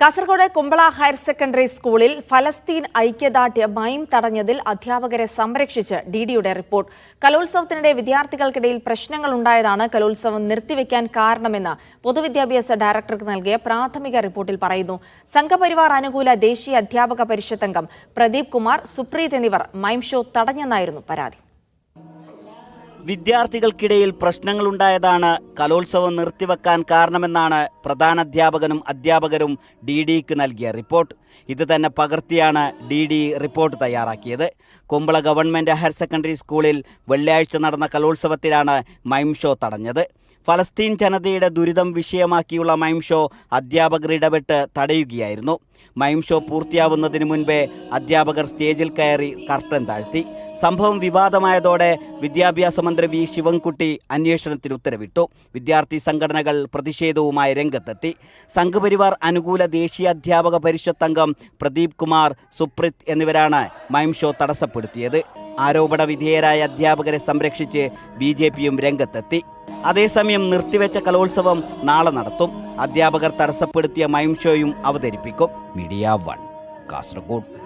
Kasaragod Kumbla higher secondary സ്കൂളിൽ ഫലസ്തീൻ ഐക്യദാർഢ്യ മൈം തടഞ്ഞതിൽ അധ്യാപകരെ സംരക്ഷിച്ച് ഡി ഡിയുടെ റിപ്പോർട്ട്. കലോത്സവത്തിനിടെ വിദ്യാർത്ഥികൾക്കിടയിൽ പ്രശ്നങ്ങൾ ഉണ്ടായതാണ് കലോത്സവം നിർത്തിവെക്കാൻ കാരണമെന്ന് പൊതുവിദ്യാഭ്യാസ ഡയറക്ടർക്ക് നൽകിയ പ്രാഥമിക റിപ്പോർട്ടിൽ പറയുന്നു. സംഘപരിവാർ അനുകൂല ദേശീയ അധ്യാപക പരിഷത്ത് അംഗം പ്രദീപ് കുമാർ സുപ്രീത് എന്നിവർ മൈം ഷോ തടഞ്ഞെന്നായിരുന്നു പരാതി. വിദ്യാർത്ഥികൾക്കിടയിൽ പ്രശ്നങ്ങളുണ്ടായതാണ് കലോത്സവം നിർത്തിവെക്കാൻ കാരണമെന്നാണ് പ്രധാനാധ്യാപകനും അധ്യാപകരും ഡി ഡിക്ക് നൽകിയ റിപ്പോർട്ട്. ഇത് തന്നെ പകർത്തിയാണ് ഡി ഡി റിപ്പോർട്ട് തയ്യാറാക്കിയത്. കുമ്പള ഗവൺമെന്റ് ഹയർ സെക്കൻഡറി സ്കൂളിൽ വെള്ളിയാഴ്ച നടന്ന കലോത്സവത്തിലാണ് മൈം ഷോ തടഞ്ഞത്. ഫലസ്തീൻ ജനതയുടെ ദുരിതം വിഷയമാക്കിയുള്ള മൈം ഷോ അധ്യാപകർ ഇടപെട്ട് തടയുകയായിരുന്നു. മൈം ഷോ പൂർത്തിയാവുന്നതിന് മുൻപേ അധ്യാപകർ സ്റ്റേജിൽ കയറി കർട്ടൻ താഴ്ത്തി. സംഭവം വിവാദമായതോടെ വിദ്യാഭ്യാസ മന്ത്രി വി ശിവൻകുട്ടി അന്വേഷണത്തിന് ഉത്തരവിട്ടു. വിദ്യാർത്ഥി സംഘടനകൾ പ്രതിഷേധവുമായി രംഗത്തെത്തി. സംഘപരിവാർ അനുകൂല ദേശീയ അധ്യാപക പരിഷത്ത് അംഗം പ്രദീപ് കുമാർ സുപ്രിത് എന്നിവരാണ് മൈം ഷോ തടസ്സപ്പെടുത്തിയത്. ആരോപണ വിധേയരായ അധ്യാപകരെ സംരക്ഷിച്ച് ബി ജെ പിയും രംഗത്തെത്തി. അതേസമയം നിർത്തിവെച്ച കലോത്സവം നാളെ നടത്തും. അധ്യാപകർ തടസ്സപ്പെടുത്തിയ മൈം ഷോയും അവതരിപ്പിക്കും. Media One Kasaragod.